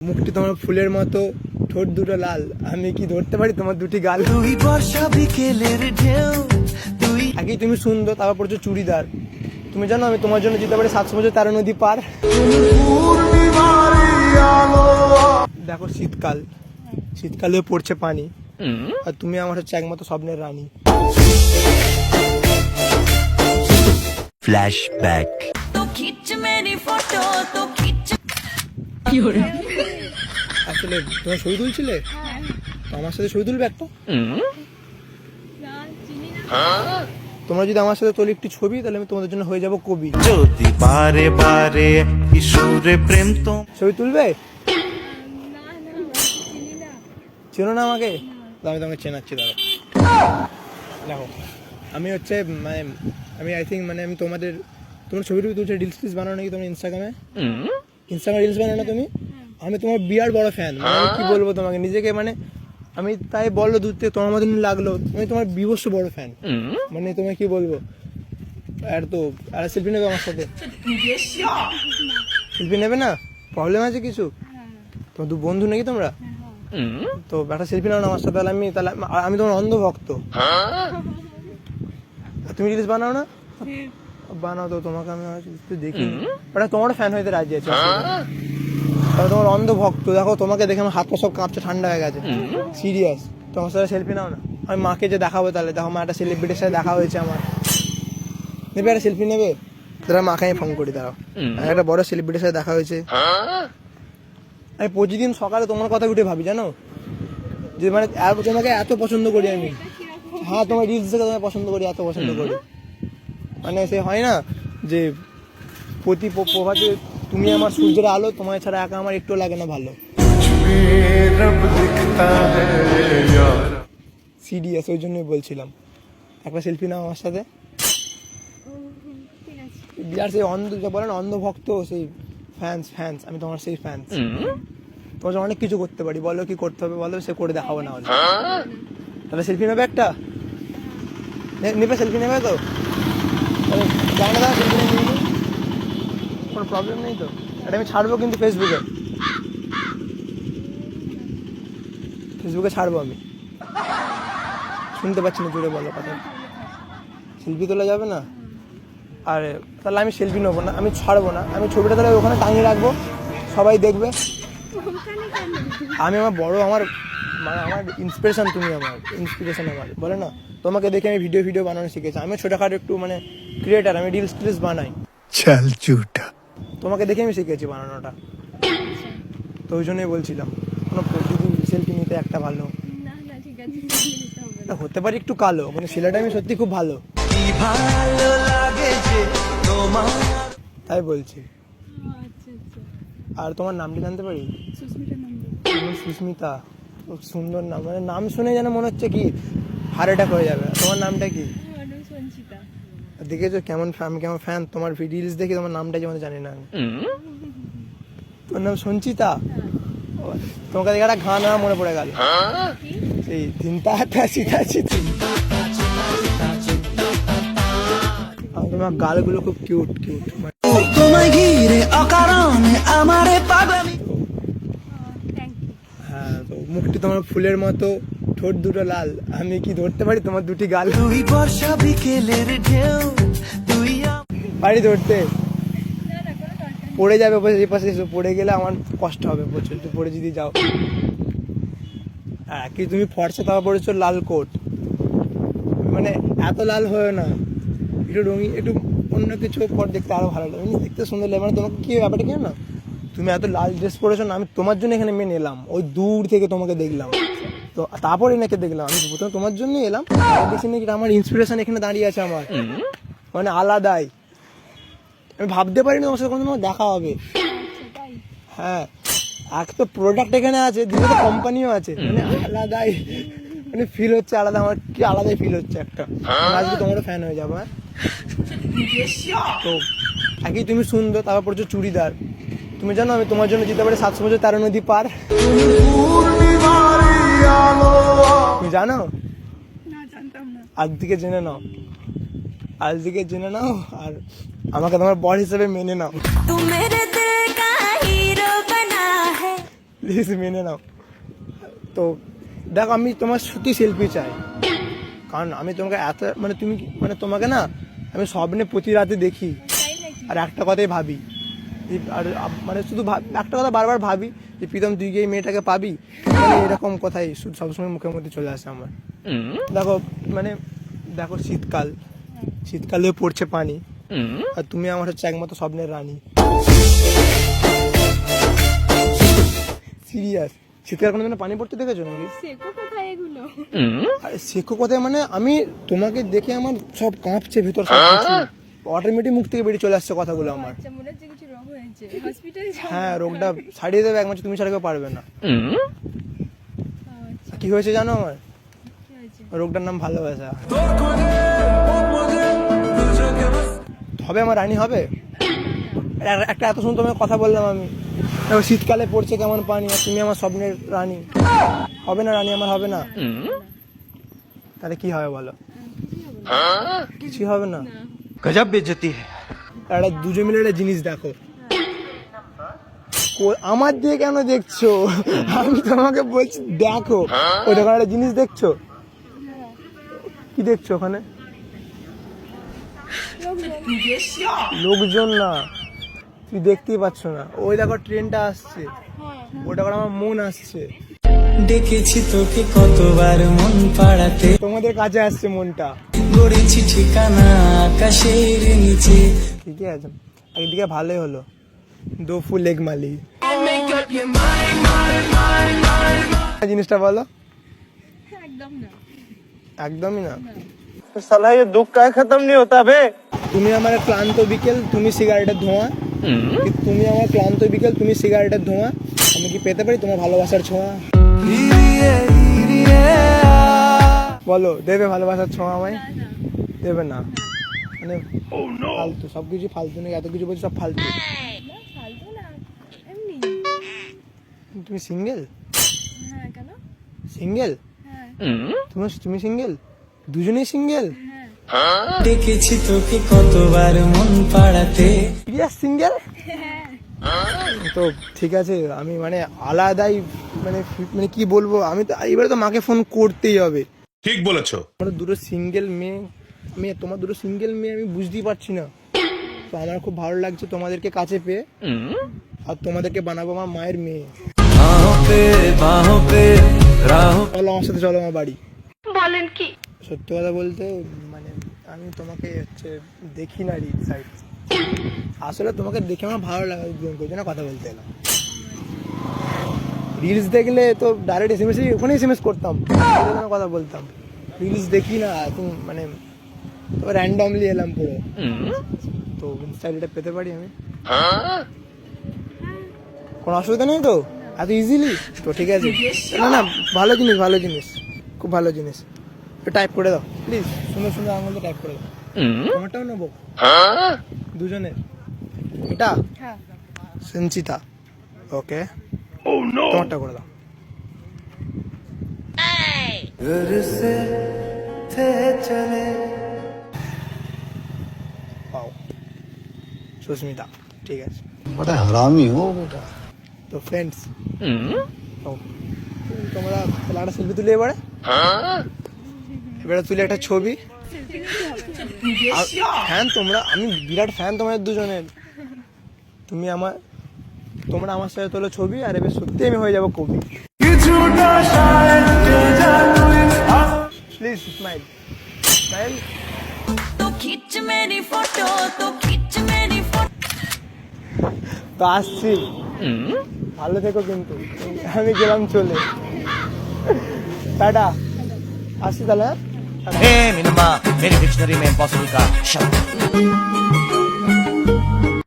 মুখটি তোমার ফুলের মতো ঠোঁট দুটো লাল। আমি কি ধরতে পারি তোমার দুটি গাল? তুই বর্ষা বিকেলের ঢেউ তুই আগে তুমি সুন্দর তারপর পড়ছো চুড়িদার। তুমি জানো আমি তোমার জন্য যেতে পারি সাতশো বছর তেরো নদী পার। দেখো শীতকাল। শীতকালে পড়ছে পানি। আর তুমি আমার হচ্ছে একমাত্র স্বপ্নের রানী। ফ্ল্যাশব্যাক তো খিচ ফটো তো আসলে তোমার ছবি তুলছিলে? আমার সাথে ছবি তুলবে একটা? তোমরা যদি আমার সাথে তোলি একটি ছবি তাহলে আমি তোমাদের জন্য হয়ে যাব কবি। যদি বারে বারে ঈশ্বরে প্রেম তো ছবি তুলবে? চেনো না আমাকে? আমি তোমাকে চেনাচ্ছি দাদা দেখো আমি হচ্ছে মানে আমি আই থিঙ্ক মানে আমি তোমাদের তোমার ছবি টবি তুলছে ডিলস টিলস বানানো নাকি তোমার ইনস্টাগ্রামে ইনস্টাগ্রামে রিলস বানাও না তুমি? আমি তোমার বিয়ার বড় ফ্যান মানে কি বলব তোমাকে? নিজেকে মানে আমি তাই বলল দূর থেকে তোমার মতন লাগল। আমি তোমার বিভস্য বড় ফ্যান মানে তোমায় কি বলব? আর তো আর সেলফি নেবে আমার সাথে? সেলফি নেবে না? প্রবলেম আছে কিছু? তোমার দু বন্ধু নাকি তোমরা? তো একটা সেলফি নাও না আমার সাথে তাহলে আমি তাহলে আমি তোমার অন্ধ ভক্ত তুমি রিলস বানাও না? বানাও তো তোমাকে আমি একটু দেখি। ওটা তোমার ফ্যান হইতে রাজি আছে। তাহলে তোমার অন্ধ ভক্ত দেখো তোমাকে দেখে আমার হাত পা সব কাঁপছে ঠান্ডা হয়ে গেছে। সিরিয়াস তোমার সাথে সেলফি নাও না? আমি মাকে যে দেখাবো তাহলে দেখো মা একটা সেলিব্রিটির সাথে দেখা হয়েছে আমার। নেবে একটা সেলফি নেবে? তাহলে মাকে আমি ফোন করি দাঁড়াও। একটা বড় সেলিব্রিটির সাথে দেখা হয়েছে। আমি প্রতিদিন সকালে তোমার কথা উঠে ভাবি জানো? যে মানে তোমাকে এত পছন্দ করি আমি। হ্যাঁ তোমার রিলস দেখে তোমায় পছন্দ করি এত পছন্দ করি। মানে সে হয় না যে প্রতি প্রভাতে তুমি আমার সূর্যের আলো তোমার ছাড়া একা আমার একটু লাগে না ভালো। সিরিয়াস ওই জন্যই বলছিলাম। একটা সেলফি নাও আমার সাথে। বিরাট সেই অন্ধ যে বলেন অন্ধভক্ত, সেই ফ্যান্স ফ্যান্স আমি তোমার সেই ফ্যান্স তোমার জন্য অনেক কিছু করতে পারি। বলো কি করতে হবে, বলো, সে করে দেখাবো না হলে। তাহলে সেলফি নেবে একটা? নেবে সেলফি নেবে তো? জানি না কোনো প্রবলেম নেই তো? এটা আমি ছাড়বো কিন্তু ফেসবুকে ফেসবুকে ছাড়বো আমি। শুনতে পাচ্ছি না জুড়ে বলো কথা। সেলফি তোলা যাবে না? আর তাহলে আমি সেলফি নেব না আমি ছাড়বো না। আমি ছবিটা তাহলে ওখানে টাঙিয়ে রাখব। সবাই দেখবে। আমি আমার বড় আমার মানে আমার ইন্সপিরেশন তুমি আমার ইন্সপিরেশন আমার। বলে না তোমাকে দেখে আমি ভিডিও ভিডিও বানানো শিখেছি। আমি ছোটোখাটো একটু মানে ক্রিয়েটার আমি রিলস টিলস বানাই। চল ঝুটা তোমাকে দেখে আমি শিখেছি বানানোটা। তো ওই জন্যই বলছিলাম কোনো প্রতিদিন সেলফি নিতে একটা ভালো। না হতে পারি একটু কালো মানে ছেলেটা আমি সত্যি খুব ভালো। কি ভালো লাগে যে তোমার তাই বলছি। আচ্ছা আচ্ছা। আর তোমার নামটি জানতে পারি? সুস্মিতা। খুব সুন্দর নাম। মানে নাম শুনে যেন মনে হচ্ছে কি হার্ট অ্যাটাক হয়ে যাবে। তোমার নামটা কি? দেখেছ কেমন আমি কেমন ফ্যান তোমার রিলস দেখে তোমার নামটা যেমন জানি না। আমি। তোমার নাম সঞ্চিতা? তোমাকে দেখে একটা গান মনে পড়ে গেল। সেই চিন্তা চিতা চিতি তোমার গালগুলো খুব কিউট কিউট তোমায় ঘিরে অকারণে আমারে তো মুখটি তোমার ফুলের মতো ঠোঁট দুটো লাল। আমি কি ধরতে পারি তোমার দুটি গাল? তুই বর্ষা বিকেলের ঢেউ তুই পারি ধরতে? পড়ে যাবে এই পাশে এসে। পড়ে গেলে আমার কষ্ট হবে প্রচুর। পড়ে যদি যাও। হ্যাঁ কি তুমি ফর্সা তাও পড়েছো লাল কোট। মানে এত লাল হয় না। একটু রঙিন একটু অন্য কিছু পর দেখতে আরও ভালো লাগে। এমনি দেখতে সুন্দর লাগে। মানে তোমাকে কি ব্যাপারটা কেন না তুমি এত লাল ড্রেস পরেছো না, আমি তোমার জন্য এখানে মেনে এলাম। ওই দূর থেকে তোমাকে দেখলাম। তো তারপরে নাকি দেখলাম, আমি প্রথমে তোমার জন্যই এলাম। দেখছি নাকি আমার ইন্সপিরেশন এখানে দাঁড়িয়ে আছে আমার। মানে আলাদাই। আমি ভাবতে পারিনি তোমার সাথে কোনো দেখা হবে। হ্যাঁ এক তো প্রোডাক্ট এখানে আছে দ্বিতীয় কোম্পানিও আছে। মানে আলাদাই। মানে ফিল হচ্ছে আলাদা, আমার কি আলাদাই ফিল হচ্ছে একটা। আজকে তোমারও ফ্যান হয়ে যাব হ্যাঁ? তো একই তুমি সুন্দর, তারপর পড়ছো চুড়িদার। তুমি জানো আমি তোমার জন্য যেতে পারি সাতশো বছর তেরো নদী পার। তুমি জানো? আজ দিকে জেনে নাও। আজ জেনে নাও আর আমাকে তোমার বর হিসেবে মেনে নাও। প্লিজ মেনে নাও। তো দেখো আমি তোমার সত্যি শিল্পী চাই। কারণ আমি তোমাকে এত মানে তুমি মানে তোমাকে না আমি স্বপ্নে প্রতি রাতে দেখি। আর একটা কথাই ভাবি যে- আর মানে শুধু ভাব- একটা কথা বারবার ভাবি যে প্রীতম তুই গিয়ে মেয়েটাকে পাবি? এরকম কথাই শুধু সবসময় মুখের মধ্যে চলে আসে আমার। দেখো মানে দেখো শীতকাল। শীতকালে পড়ছে পানি। আর তুমি আমার হচ্ছে একমাত্র স্বপ্নের রানী। সিরিয়াস। শীতকাল কোনো দিনও পানি পড়তে দেখেছ নাকি? শেখো কোথায় আরে শেখো কথায় মানে আমি তোমাকে দেখে আমার সব কাঁপছে ভিতর অটোমেটিক মুখ থেকে বেরিয়ে চলে আসছে কথাগুলো আমার। হ্যাঁ রোগটা ছাড়িয়ে দেবে একমাত্র তুমি ছাড়া কেউ পারবে না। কি হয়েছে জানো আমার? রোগটার নাম ভালোবাসা। হবে আমার রানী হবে? একটা এত সুন্দর কথা বললাম আমি। শীতকালে পড়ছে কেমন পানি আর তুমি আমার স্বপ্নের রানী। হবে না রানী আমার হবে না। তাহলে কি হবে বলো? কিছু হবে না? গজব বেজতি একটা দুজন মিলে একটা জিনিস দেখো। আমার দিয়ে কেন দেখছ? আমি তোমাকে বলছি দেখো। ওই দোকানে একটা জিনিস দেখছ? কি দেখছ ওখানে? লোকজন না। তুই দেখতেই পাচ্ছ না। ওই দেখো ট্রেনটা আসছে। ওটা করে আমার মন আসছে। দেখেছি তোকে কতবার মন পাড়াতে। তোমাদের কাছে আসছে মনটা। গড়েছি ঠিকানা আকাশের নিচে। ঠিকই আছে। একদিকে ভালোই হলো। দো ফুল লেগ মালি জিনিসটা বলো একদম না একদমই না साला ये दुख का खत्म नहीं होता बे তুমি আমার ক্লান্ত বিকেল তুমি সিগারেটের ধোঁয়া কি তুমি আমার ক্লান্ত বিকেল তুমি সিগারেটের ধোঁয়া আমি কি পেতে পারি তোমার ভালোবাসার ছোঁয়া বলো দেবে ভালোবাসার ছোঁয়া আমায় দেবে না মানে ফালতু সব কিছু ফালতু নাকি এত কিছু বলছি সব ফালতু না ফালতু তুমি সিঙ্গেল? হ্যাঁ কেন? সিঙ্গেল? হ্যাঁ। তুমি তুমি সিঙ্গেল? দুজনেই সিঙ্গেল? হ্যাঁ। ডেকেছি তোকে কতবার মন পাড়াতে। Serious single? তো ঠিক আছে আমি মানে আলাদাই মানে মানে কি বলব আমি তো এবারে তো মাকে ফোন করতেই হবে। ঠিক বলেছ। আমার দুটো সিঙ্গেল মেয়ে আমি তোমার দুটো সিঙ্গেল মেয়ে আমি বুঝতেই পারছি না। তো আমার খুব ভালো লাগছে তোমাদেরকে কাছে পেয়ে। আর তোমাদেরকে বানাবো আমার মায়ের মেয়ে। চলো আমার সাথে চলো আমার বাড়ি। বলেন কি? সত্যি কথা বলতে মানে আমি তোমাকে হচ্ছে দেখি না রিল সাইড আসলে তোমাকে দেখে আমার ভালো লাগে ওই জন্য কথা বলতে এলাম। রিলস দেখলে তো ডাইরেক্ট এস এম এস ওখানে এস এম এস করতাম কথা বলতাম। রিলস দেখি না এখন মানে তো র্যান্ডমলি এলাম পুরো। তো ইনস্টাইলটা পেতে পারি আমি? কোনো অসুবিধা নেই তো? এত ইজিলি তো ঠিক আছে। না না ভালো জিনিস ভালো জিনিস। খুব ভালো জিনিস। টাইপ করে দাও। প্লিজ সুন্দর সুন্দর আঙুলটা টাইপ করে দাও। তোমারটাও নেব। হ্যাঁ? দুজনের। এটা? হ্যাঁ। সঞ্চিতা ওকে oh, তোমারটা করে দাও। সুস্মিতা ঠিক আছে তো ফ্রেন্ডস তোমরা তাহলে একটা সেলফি তুলে এবারে? এবারে তুলে একটা ছবি। ফ্যান তোমরা আমি বিরাট ফ্যান তোমাদের দুজনের। তুমি আমার তোমরা আমার সাথে তোলো ছবি আর এবার সত্যি আমি হয়ে যাব কবি। প্লিজ স্মাইল স্মাইল তো আসছি। ভালো থেকো কিন্তু। আমি গেলাম চলে। টাটা। আসি তাহলে হ্যাঁ? মিনুমা, মেরে ডিকশনারি মে ইম্পসিবল কা শব্দ